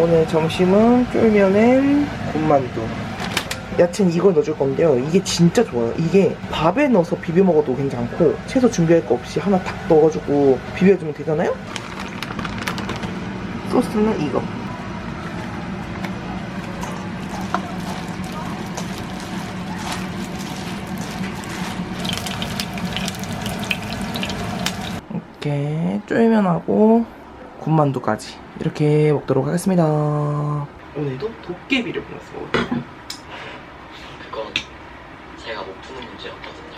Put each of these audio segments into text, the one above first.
오늘 점심은 쫄면엔 군만두. 야채는 이걸 넣어줄 건데요. 이게 진짜 좋아요. 이게 밥에 넣어서 비벼 먹어도 괜찮고 채소 준비할 거 없이 하나 탁 넣어가지고 비벼주면 되잖아요. 소스는 이거. 이렇게 쫄면하고 군만두까지 이렇게 먹도록 하겠습니다. 오늘도 도깨비를 불렀어요. 그건 제가 못 푸는 문제였거든요.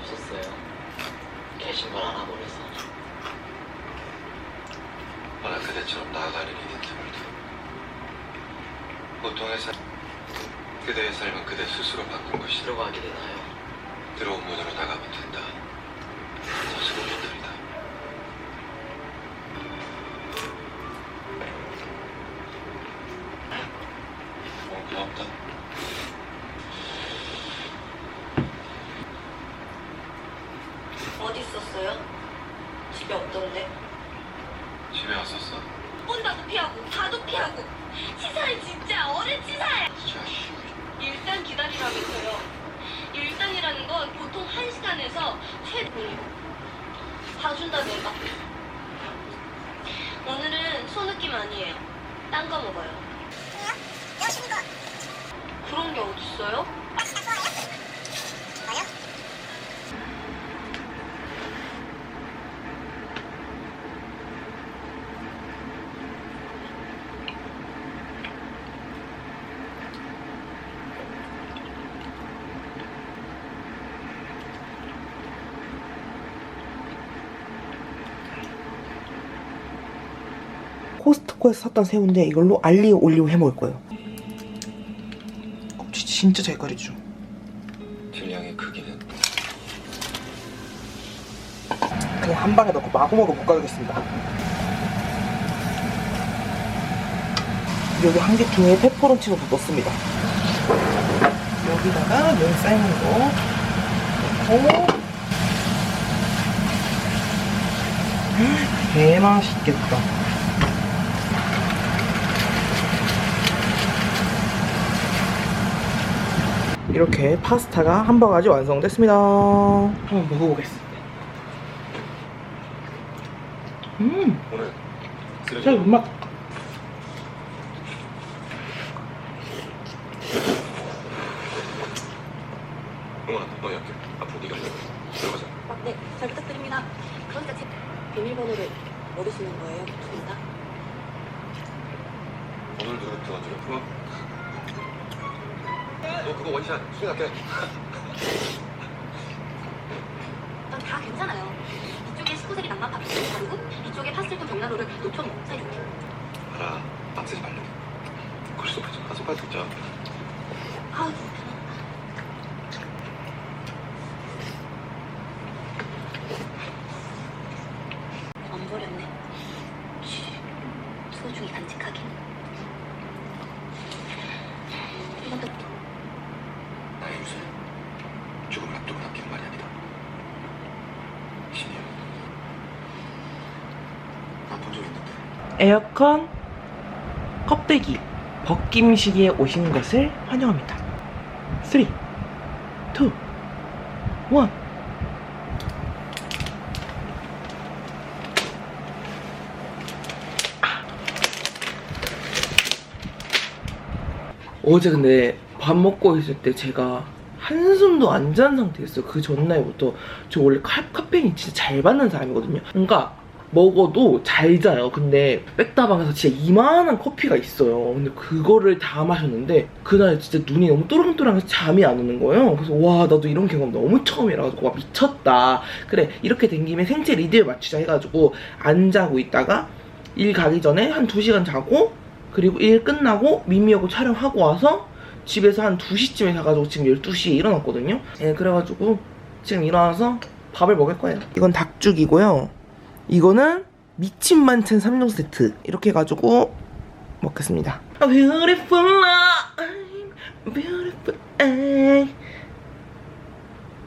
없었어요. 계신 걸 알아버려서. 워낙 그대처럼 나아가는 일인 드물다. 보통의 삶, 그대의 삶은 그대 스스로 바꾼 것이다. 들어가게 되나요? 들어온 문으로 나가면 된다. 서술은 된다리다. 어, 고맙다. 어디 있었어요? 집에 없던데. 집에 왔었어. 혼다도 피하고 다도 피하고 치사해 진짜 어른 치사해. 자식. 일단 기다리라면서요. 일단이라는 건 보통 한 시간에서 최고 봐준다 내가. 오늘은 소느낌 아니에요. 딴 거 먹어요. 그런 게 어딨어요? 코스트코에서 샀던 새우인데 이걸로 알리오 올리오 해 먹을 거예요. 껍질 진짜 잘 가리죠. 질량의 크기는 그냥 한 방에 넣고 마구마구 볶아주겠습니다. 여기 한 개 중에 페퍼론치노도 넣습니다. 여기다가 면 삶은 거 넣고 개맛있겠다. 이렇게 파스타가 한 바가지 완성됐습니다. 한번 먹어보겠습니다. 음, 진짜 맛. 들어가자. 네, 잘 부탁드립니다. 그러니까 제 비밀번호를 모르시는 거예요? 좋습니다. 오늘 누구 들어가지고 풀어. 너 그거 원샷 수행할게. 전 다 괜찮아요. 이쪽에 19세기 낭만 파피스 바르고 이쪽에 파스텔톤 벽난로를 놓쳐놓고 사이좋게 알아. 빡세지 말래. 글쎄, 가서 빨리 듣자. 아우 불편하다. 안 버렸네. 쉬, 소중히 간직하긴. 이것도 나의 요새 죽음을 앞두고 남기는 말이 아니다. 신이야. 나본 적 있는데. 에어컨 껍데기 벗김식에 오신 것을 환영합니다. 3, 2, 1. 어제 근데 밥 먹고 있을 때 제가 한숨도 안 잔 상태였어요. 그 전날부터 저 원래 카, 카페인 진짜 잘 받는 사람이거든요. 그러니까 먹어도 잘 자요. 근데 백다방에서 진짜 이만한 커피가 있어요. 근데 그거를 다 마셨는데 그날 진짜 눈이 너무 또랑또랑해서 잠이 안 오는 거예요. 그래서 와 나도 이런 경험 너무 처음이라 가지고 와 미쳤다. 그래 이렇게 된 김에 생체 리드에 맞추자 해가지고 안 자고 있다가 일 가기 전에 한 2시간 자고 그리고 일 끝나고 미미하고 촬영하고 와서 집에서 한 2시쯤에 자가지고 지금 12시에 일어났거든요. 예, 그래가지고 지금 일어나서 밥을 먹을 거예요. 이건 닭죽이고요. 이거는 미친 만찬 3종 세트. 이렇게 해가지고 먹겠습니다. Beautiful life, beautiful life.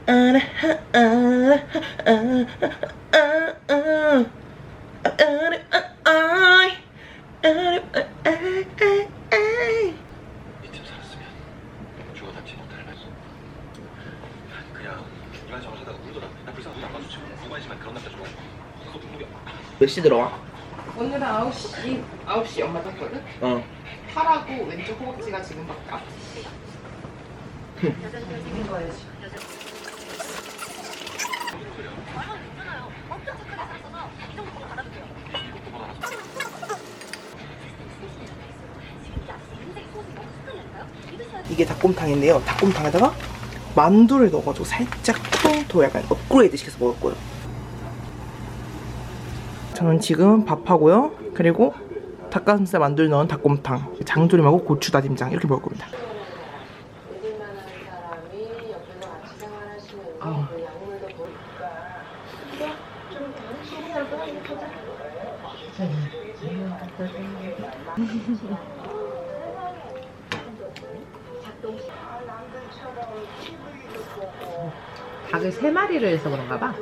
아라, 아라, 아라, 아라, 아라, 아라, 아이 아이 아이 아이 아이 이쯤 살았으면 죽어 닮지 못할 말 그냥 이만저만 하다가 울더라 나 아빠 좋지 누구지만 그런 남자 눈물이 몇 시 들어와? 오늘은 9시, 9시 엄마 잤거든? 어 팔하고 왼쪽 허벅지가 지금 막 아프. 이긴 거야지. 이게 닭곰탕인데요 닭곰탕에다가 만두를 넣어가지고 살짝 퉁더 약간 업그레이드 시켜서 먹을 거예요 저는 지금 밥하고요 그리고 닭가슴살 만두를 넣은 닭곰탕 장조림하고 고추 다짐장 이렇게 먹을 겁니다 닭을 세 마리를 해서 그런가 봐.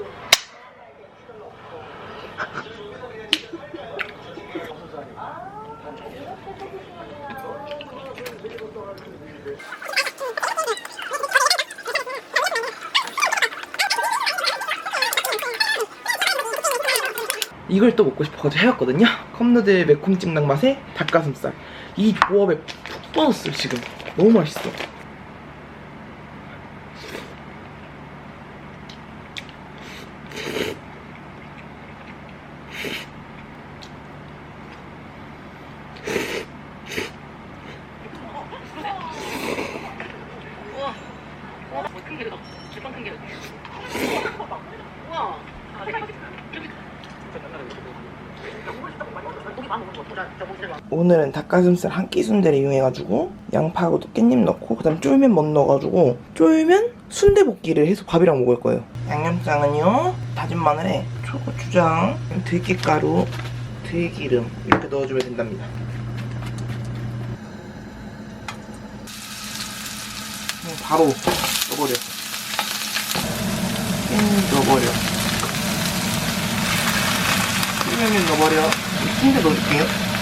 이걸 또 먹고 싶어가지고 해왔거든요. 컵누들 매콤 찜닭 맛에 닭가슴살. 이 조합에 푹 빠졌어요 지금. 너무 맛있어 오늘은 닭가슴살 한 끼 순대를 이용해가지고 양파하고 깻잎 넣고 그다음 쫄면 못 넣어가지고 쫄면 순대볶기를 해서 밥이랑 먹을 거예요. 양념장은요 다진 마늘에 초고추장, 들깨가루, 들기름 이렇게 넣어주면 된답니다. 바로 넣어버려. 깻잎 넣어버려. 쫄면을 넣어버려. 순대 넣어줄게요.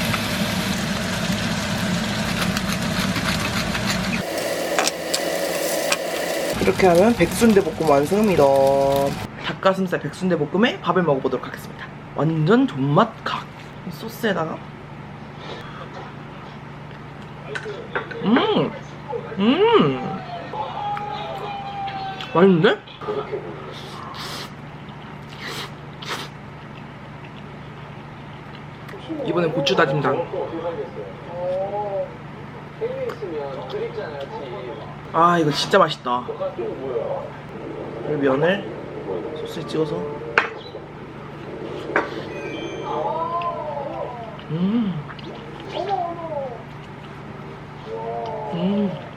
이렇게 하면 백순대 볶음 완성입니다. 닭가슴살 백순대 볶음에 밥을 먹어보도록 하겠습니다. 완전 존맛 각. 이 소스에다가 음, 음, 맛있는데? 이번엔 고추 다짐 장. 아 이거 진짜 맛있다. 이 면을 소스에 찍어서. 음. 음.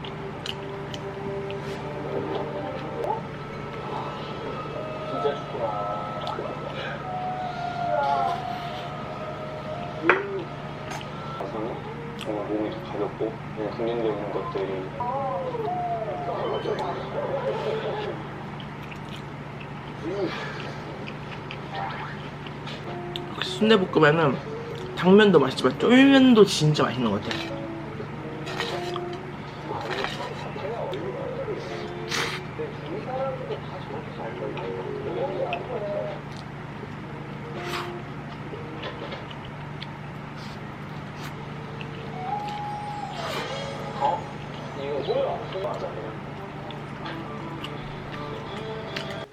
가서는 정말 몸이 더 가볍고 그냥 긍정적인 것들이 역시 순대볶음에는 당면도 맛있지만 쫄면도 진짜 맛있는 것 같아요.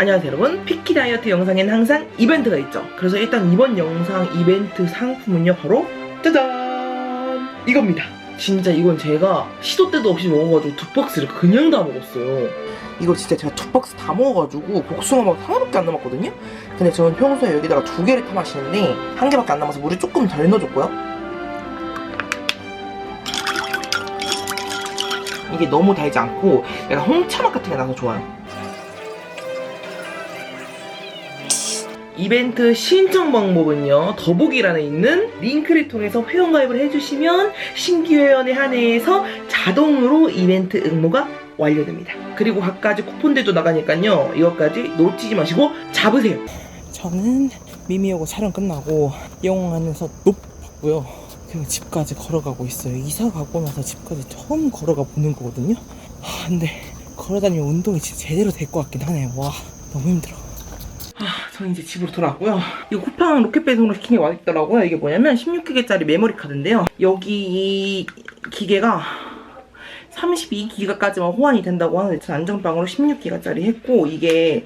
안녕하세요 여러분. 피키 다이어트 영상에는 항상 이벤트가 있죠. 그래서 일단 이번 영상 이벤트 상품은요 바로 짜잔! 이겁니다. 진짜 이건 제가 시도 때도 없이 먹어가지고 두 박스를 그냥 다 먹었어요. 이거 진짜 제가 두 박스 다 먹어가지고 복숭아 맛 하나밖에 안 남았거든요? 근데 저는 평소에 여기다가 두 개를 타 마시는데 한 개밖에 안 남아서 물을 조금 덜 넣어줬고요. 이게 너무 달지 않고 약간 홍차 맛 같은 게 나서 좋아요 이벤트 신청 방법은요 더보기란에 있는 링크를 통해서 회원가입을 해주시면 신규 회원에 한해서 자동으로 이벤트 응모가 완료됩니다 그리고 각가지 쿠폰들도 나가니까요 이것까지 놓치지 마시고 잡으세요 저는 미미하고 촬영 끝나고 영화 안에서 높 봤고요. 그리고 집까지 걸어가고 있어요. 이사 가고 나서 집까지 처음 걸어가 보는 거거든요. 아, 근데 걸어다니면 운동이 진짜 제대로 될 것 같긴 하네요. 와, 너무 힘들어. 아, 저는 이제 집으로 돌아왔고요. 이거 쿠팡 로켓 배송으로 시킨 게 와있더라고요. 이게 뭐냐면 16기가짜리 메모리 카드인데요. 여기 이 기계가 32기가까지만 호환이 된다고 하는데 저 안정빵으로 16기가짜리 했고 이게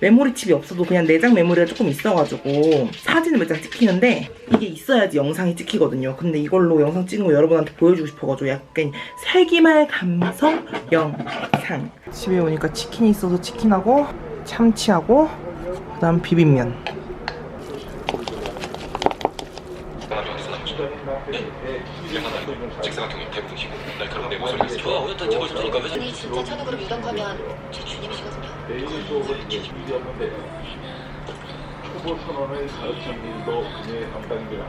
메모리 칩이 없어도 그냥 내장 메모리가 조금 있어가지고 사진을 몇 장 찍히는데 이게 있어야지 영상이 찍히거든요. 근데 이걸로 영상 찍은 거 여러분한테 보여주고 싶어가지고 약간 세기말 감성 영상. 집에 오니까 치킨이 있어서 치킨하고 참치하고 비빔면. 일도 그녀의 담당입니다.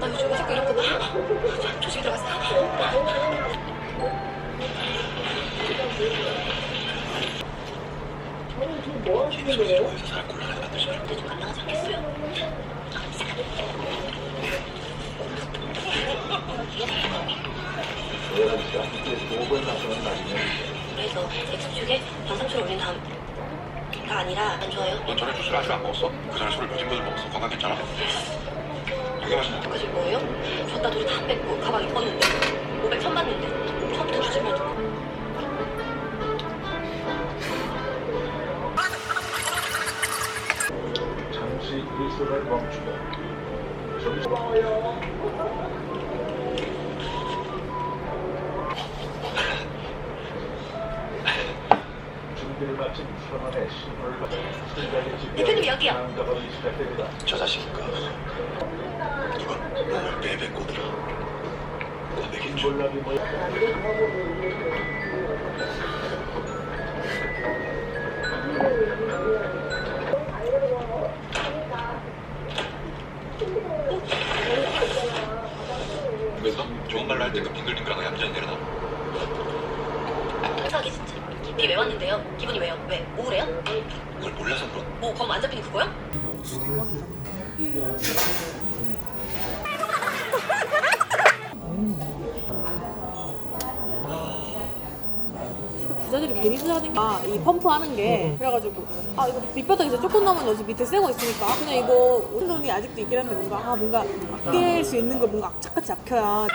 나 요즘 왜 자꾸 이렇게 봐? 조심히 들어갔어. 좀 곤란하지 않겠어요? 그래서 X축에 방상추를 올린 다음 가 아니라 안 좋아요? 넌 전에 주스를 아직 안 먹었어? 그 전에 술을 몇인 것을 먹었어? 건강 괜찮아? 되게 맛있네. 그지 뭐예요? 줬다 둘이 다 뺏고 가방에 껐는데 500 천 받는데 처음부터 주지 말고 일손을 멈추고 준비를 마친 선언의 신호를 받아 대표님 여기요. 시작됩니다. 저 자식인가? 누가 몸을. 과백인 줄. 몰락이 모여 할 때그 빙글빙글하고 얌전히 내려놔. 이상하게 진짜 비왜 왔는데요? 기분이 왜요? 왜? 우울해요? 그걸 몰라서 그런. 뭐검 안 잡히는 그거요? 부자들이 괜히 부자는 게이 펌프하는 게 그래가지고 아 이거 밑바닥에서 조금 넘으면 어차피 밑에 새거 있으니까 그냥 이거 운동이 아직도 있긴 한데 뭔가 아 뭔가 아낄 수 있는 걸 뭔가 악착같이 아껴야